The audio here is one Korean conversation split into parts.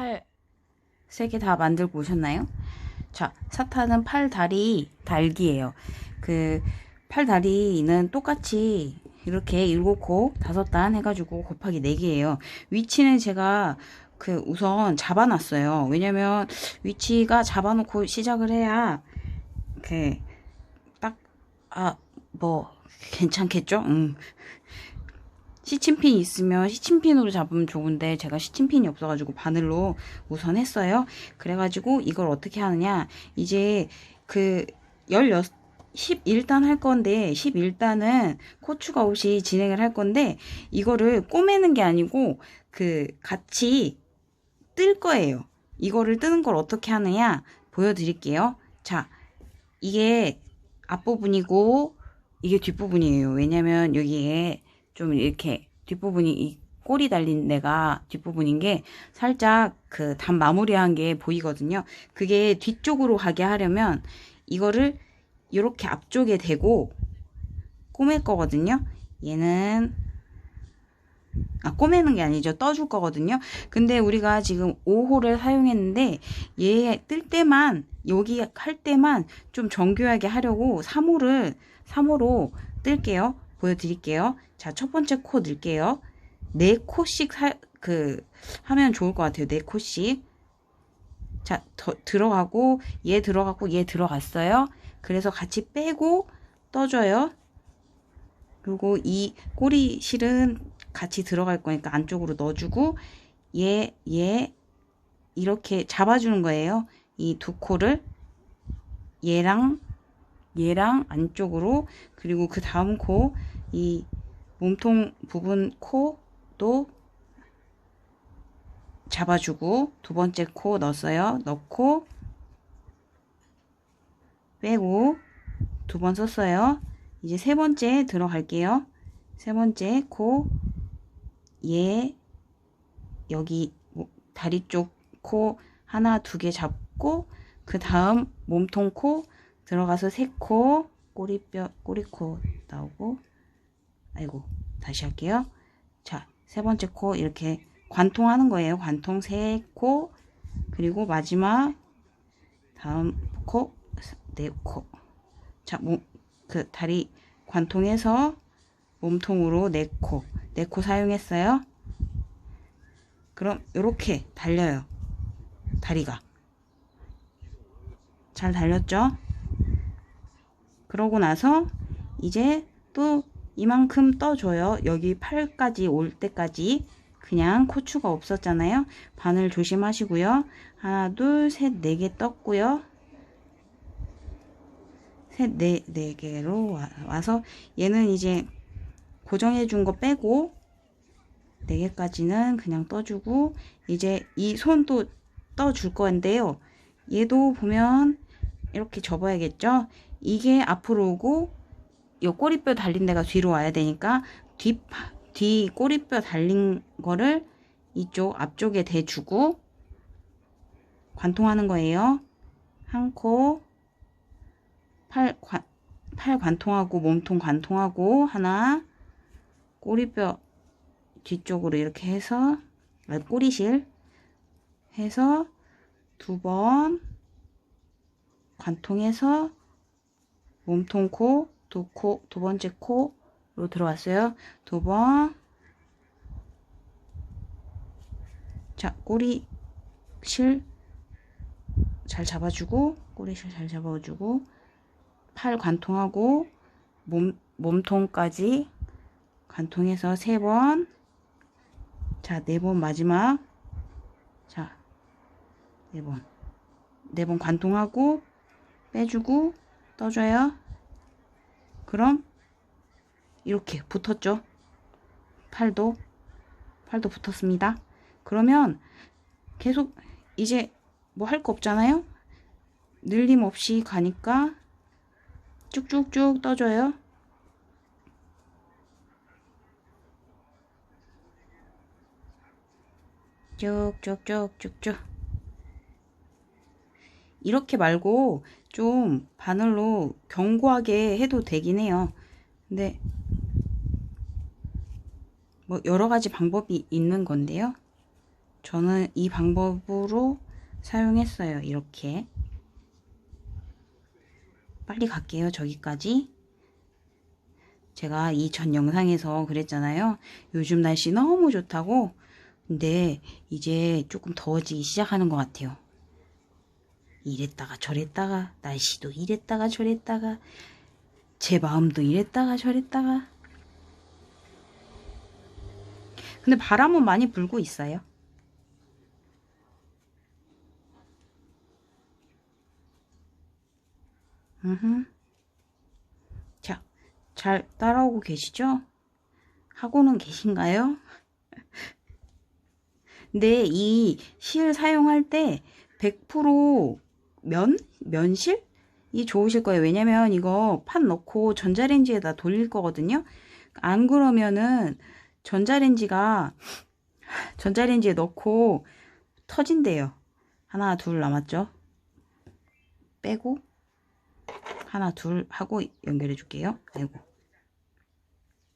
팔 세 개 다 만들고 오셨나요? 자, 사타는 팔 다리 달기예요. 그 팔 다리는 똑같이 이렇게 일곱 코 다섯 단 해가지고 곱하기 네 개예요. 위치는 제가 그 우선 잡아놨어요. 왜냐면 위치가 잡아놓고 시작을 해야 그딱아 뭐 괜찮겠죠? 응. 시침핀 있으면 시침핀으로 잡으면 좋은데 제가 시침핀이 없어가지고 바늘로 우선 했어요. 그래가지고 이걸 어떻게 하느냐 이제 그 16, 11단 할 건데 11단은 코추가 없이 진행을 할 건데 이거를 꼬매는 게 아니고 그 같이 뜰 거예요. 이거를 뜨는 걸 어떻게 하느냐 보여드릴게요. 자 이게 앞부분이고 이게 뒷부분이에요. 왜냐면 여기에 좀 이렇게 뒷부분이 이 꼬리 달린 데가 뒷부분인 게 살짝 그 단 마무리한 게 보이거든요. 그게 뒤쪽으로 가게 하려면 이거를 이렇게 앞쪽에 대고 꼬맬 거거든요. 얘는 아 꼬매는 게 아니죠. 떠줄 거거든요. 근데 우리가 지금 5호를 사용했는데 얘 뜰 때만 여기 할 때만 좀 정교하게 하려고 3호를 3호로 뜰게요. 보여드릴게요. 자, 첫 번째 코 넣을게요. 네 코씩 사, 그, 하면 좋을 것 같아요. 네 코씩. 자, 더, 들어가고, 얘 들어가고, 얘 들어갔어요. 그래서 같이 빼고, 떠줘요. 그리고 이 꼬리 실은 같이 들어갈 거니까 안쪽으로 넣어주고, 얘, 얘, 이렇게 잡아주는 거예요. 이 두 코를. 얘랑, 얘랑 안쪽으로, 그리고 그 다음 코, 이 몸통 부분 코도 잡아주고 두 번째 코 넣었어요. 넣고 빼고 두 번 썼어요. 이제 세 번째 들어갈게요. 세 번째 코, 얘, 여기 다리 쪽 코 하나 두 개 잡고 그 다음 몸통 코 들어가서 세 코, 꼬리뼈, 꼬리코 나오고 아이고 다시 할게요. 자, 세 번째 코 이렇게 관통하는 거예요. 관통 세 코 그리고 마지막 다음 코, 네 코. 자, 몸, 그 다리 관통해서 몸통으로 네 코, 네 코 사용했어요. 그럼 이렇게 달려요. 다리가. 잘 달렸죠? 그러고 나서 이제 또 이만큼 떠줘요. 여기 팔까지 올 때까지 그냥 코추가 없었잖아요. 바늘 조심하시고요. 하나, 둘, 셋, 네 개 떴고요. 셋, 네, 네 개로 와, 서 얘는 이제 고정해 준 거 빼고 네 개까지는 그냥 떠주고 이제 이 손도 떠줄 건데요. 얘도 보면 이렇게 접어야겠죠? 이게 앞으로 오고 요 꼬리뼈 달린 데가 뒤로 와야 되니까 뒤, 뒤 꼬리뼈 달린 거를 이쪽 앞쪽에 대주고 관통하는 거예요. 한 코, 팔, 관, 팔 관통하고 몸통 관통하고 하나, 꼬리뼈 뒤쪽으로 이렇게 해서 꼬리실 해서 두 번 관통해서 몸통 코 두 코, 두 번째 코로 들어왔어요. 두 번. 자, 꼬리 실 잘 잡아주고, 꼬리 실 잘 잡아주고, 팔 관통하고, 몸, 몸통까지 관통해서 세 번. 자, 네 번 마지막. 자, 네 번. 네 번 관통하고, 빼주고, 떠줘요. 그럼 이렇게 붙었죠. 팔도 팔도 붙었습니다. 그러면 계속 이제 뭐 할 거 없잖아요. 늘림 없이 가니까 쭉쭉쭉 떠줘요. 쭉쭉쭉쭉쭉 이렇게 말고 좀 바늘로 견고하게 해도 되긴 해요. 근데 뭐 여러 가지 방법이 있는 건데요. 저는 이 방법으로 사용했어요. 이렇게. 빨리 갈게요. 저기까지. 제가 이 전 영상에서 그랬잖아요. 요즘 날씨 너무 좋다고. 근데 이제 조금 더워지기 시작하는 것 같아요. 이랬다가 저랬다가 날씨도 이랬다가 저랬다가 제 마음도 이랬다가 저랬다가 근데 바람은 많이 불고 있어요. 음흠. 자, 잘 따라오고 계시죠? 하고는 계신가요? 근데 이 실 사용할 때 100% 면? 면실? 이 좋으실 거예요. 왜냐면 이거 판 넣고 전자레인지에다 돌릴 거거든요. 안 그러면은 전자레인지가 전자레인지에 넣고 터진대요. 하나, 둘 남았죠? 빼고 하나, 둘 하고 연결해 줄게요. 아이고.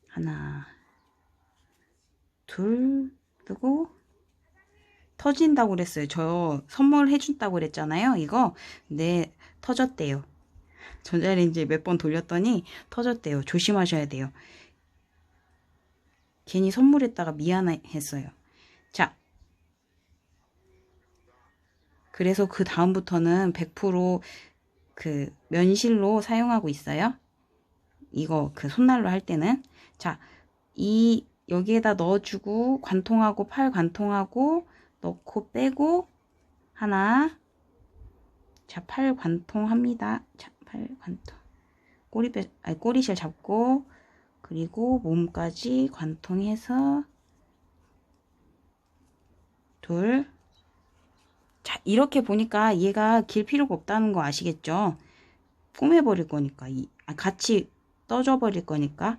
하나, 둘 뜨고 터진다고 그랬어요. 저 선물해 준다고 그랬잖아요. 이거. 근데 터졌대요. 전자레인지 몇 번 돌렸더니 터졌대요. 조심하셔야 돼요. 괜히 선물했다가 미안했어요. 자. 그래서 그 다음부터는 100%그 면실로 사용하고 있어요. 이거 그 손난로 할 때는. 자, 이 여기에다 넣어주고 관통하고 팔 관통하고 넣고 빼고 하나 자, 팔 관통 합니다. 자, 팔 관통. 꼬리 빼, 아니, 꼬리실 잡고 그리고 몸까지 관통해서 둘. 자, 이렇게 보니까 얘가 길 필요가 없다는 거 아시겠죠? 꼬매버릴 거니까. 이, 아, 같이 떠져 버릴 거니까.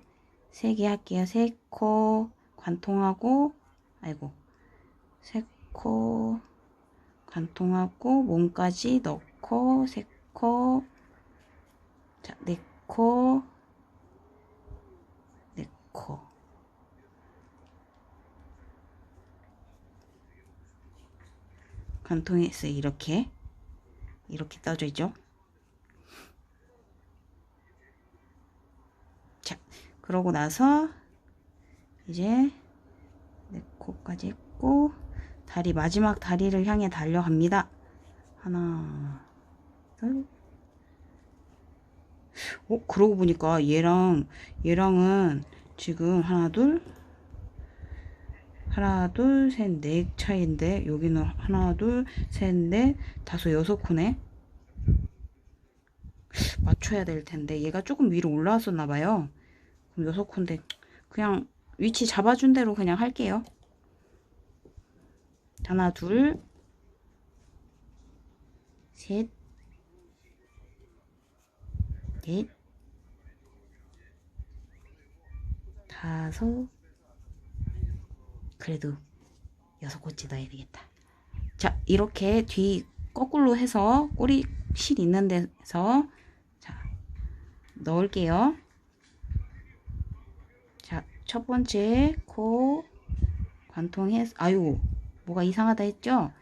세 개 할게요. 세 코 관통하고, 아이고, 세 코 관통하고, 몸까지 넣고, 세 코, 자, 네 코, 네 코. 관통했어요. 이렇게. 이렇게 떠져 있죠. 자, 그러고 나서 이제 네 코까지 했고 다리 마지막 다리를 향해 달려갑니다. 하나, 둘. 어, 그러고 보니까 얘랑 얘랑은 지금 하나, 둘, 하나, 둘, 셋, 넷 차이인데 여기는 하나, 둘, 셋, 넷, 다섯, 여섯 코네. 맞춰야 될 텐데 얘가 조금 위로 올라왔었나 봐요. 그럼 여섯 코인데 그냥 위치 잡아준 대로 그냥 할게요. 하나, 둘, 셋, 넷, 다섯, 그래도 여섯 꼬치 넣어야 되겠다. 자, 이렇게 뒤 거꾸로 해서 꼬리 실 있는 데서 자, 넣을게요. 자, 첫 번째 코 관통해서 아유, 뭐가 이상하다 했죠?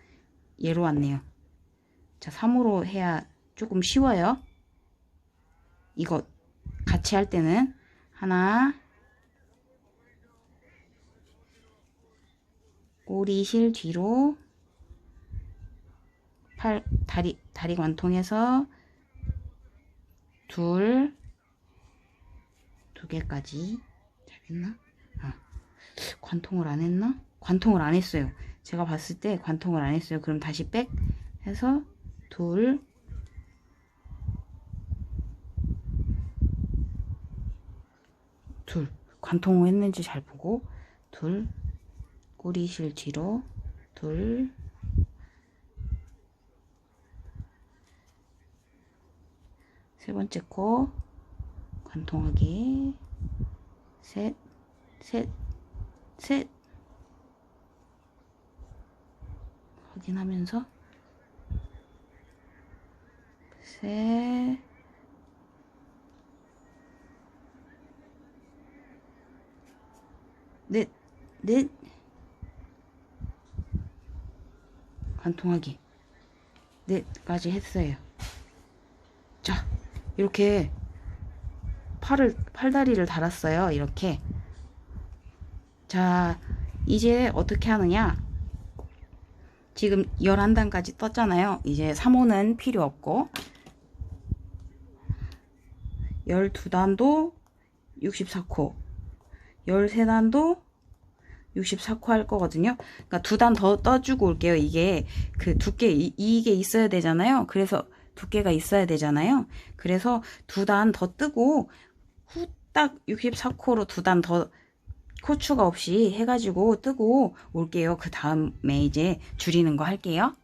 얘로 왔네요. 자, 3으로 해야 조금 쉬워요. 이거 같이 할 때는 하나 꼬리 실 뒤로 팔 다리 다리 관통해서 둘 두 개까지 잘했나? 아, 관통을 안 했나? 관통을 안 했어요. 제가 봤을 때 관통을 안 했어요. 그럼 다시 백 해서 둘. 둘. 관통을 했는지 잘 보고. 둘. 꼬리실 뒤로. 둘. 세 번째 코. 관통하기. 셋, 셋, 셋 확인하면서 셋 넷, 넷 관통하기. 넷까지 했어요. 자, 이렇게 팔을, 팔다리를 달았어요. 이렇게. 자, 이제 어떻게 하느냐? 지금 11단까지 떴잖아요. 이제 3호는 필요 없고, 12단도 64코, 13단도 64코 할 거거든요. 그러니까 두 단 더 떠주고 올게요. 이게 그 두께, 이, 이게 있어야 되잖아요. 그래서 두께가 있어야 되잖아요. 그래서 두 단 더 뜨고 후딱 64코로 두 단 더 코추가 없이 해가지고 뜨고 올게요. 그 다음에 이제 줄이는 거 할게요.